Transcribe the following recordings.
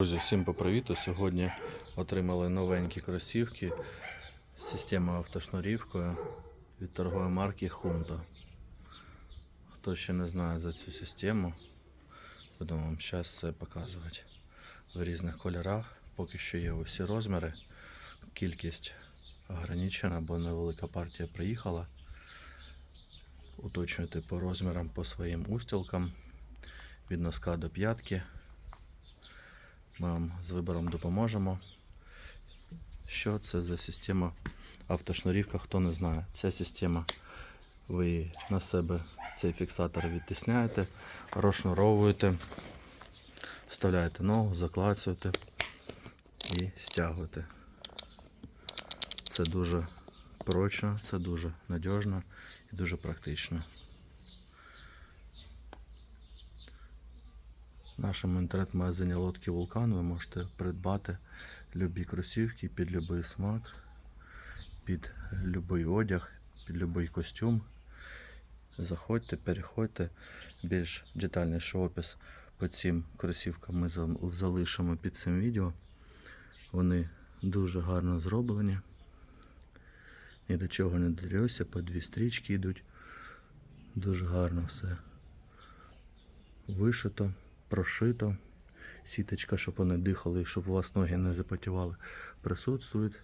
Друзі, всім по привіту. Сьогодні отримали новенькі кросівки з системою автошнурівкою від торгової марки Хунто. Хто ще не знає за цю систему, будемо вам зараз все показувати в різних кольорах. Поки що є усі розміри. Кількість ограничена, бо невелика партія приїхала. Уточнюйте по розмірам по своїм устілкам від носка до п'ятки. Ми вам з вибором допоможемо. Що це за система автошнурівка, хто не знає. Ця система, ви на себе цей фіксатор відтисняєте, розшнуровуєте, вставляєте ногу, заклацуєте і стягуєте. Це дуже прочно, це дуже надіжно і дуже практично. В нашому інтернет-магазині Лодки Вулкан ви можете придбати любі кросівки під будь-який смак, під будь-який одяг, під будь-який костюм. Заходьте, переходьте. Більш детальніший опис по цим кросівкам ми залишимо під цим відео. Вони дуже гарно зроблені. Ні до чого не дивлюся, по дві стрічки йдуть. Дуже гарно все вишито, прошито. Сіточка, щоб вони дихали, щоб у вас ноги не запотівали, присутствують.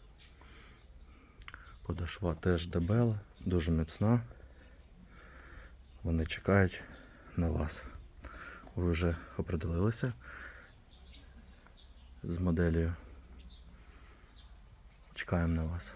Подошва теж дебела, дуже міцна. Вони чекають на вас. Ви вже определилися з моделлю. Чекаємо на вас.